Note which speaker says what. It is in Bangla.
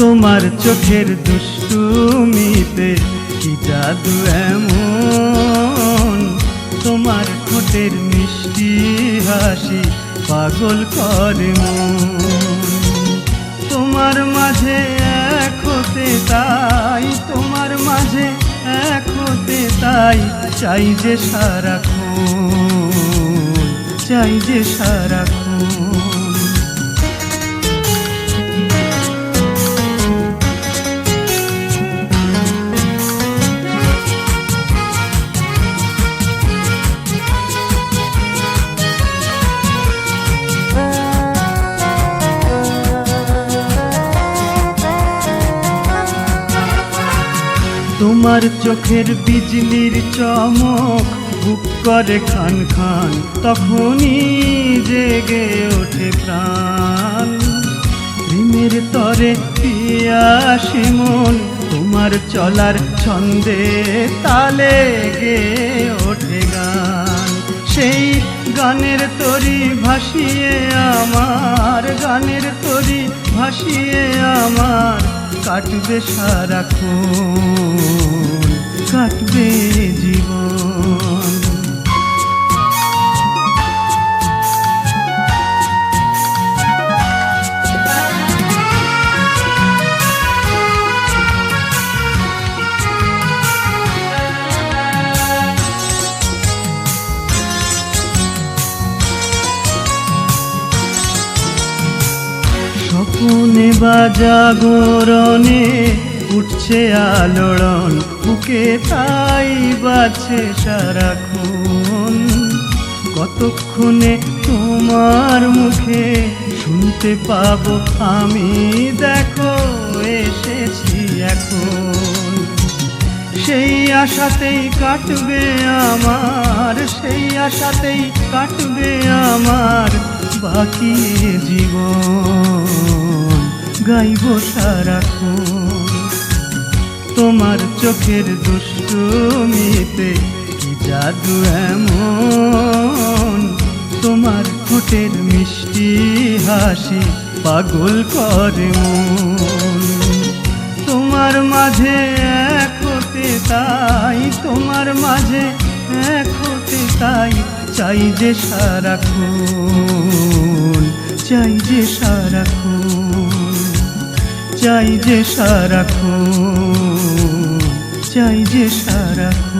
Speaker 1: তোমার চোখের দুষ্টুমিতে কি জাদু এমন? তোমার ঠোঁটের মিষ্টি হাসি পাগল করে তোমার মাঝে এক হতে তাই, তোমার মাঝে এক হতে তাই চাই যে সারাক্ষণ, চাই যে সারাক্ষণ। তোমার চোখের বিজলির চমক বুক করে খান খান, তখনই জেগে ওঠে প্রাণ। প্রেমের তরে পিয়াসি মন তোমার চলার ছন্দে তালে গে ওঠে গান। সেই গানের তরি ভাসিয়ে আমার গানের তরি ভাসিয়ে আমার। কাটবে সারাক্ষণ কাটবে জীবন। স্বপনে বা জাগরণে উঠছে আলোড়ন, বুকে তাই বাছে সারাক্ষণ। কতক্ষণে তোমার মুখে শুনতে পাবো আমি? দেখো, এসেছি এখন। সেই আশাতেই কাটবে আমার, সেই আশাতেই কাটবে আমার বাকি জীবন। গাইব সারাক্ষণ তোমার চোখের দুষ্টুমিতে কি জাদু এমন? তোমার ঠোঁটের মিষ্টি হাসি পাগল করে তোমার মাঝে এক তাই, তোমার মাঝে এক হতে তাই, চাই যে সারাক্ষণ চাই যে সারাক্ষণ চাই যে সারাক্ষণ চাই যে সারাক্ষণ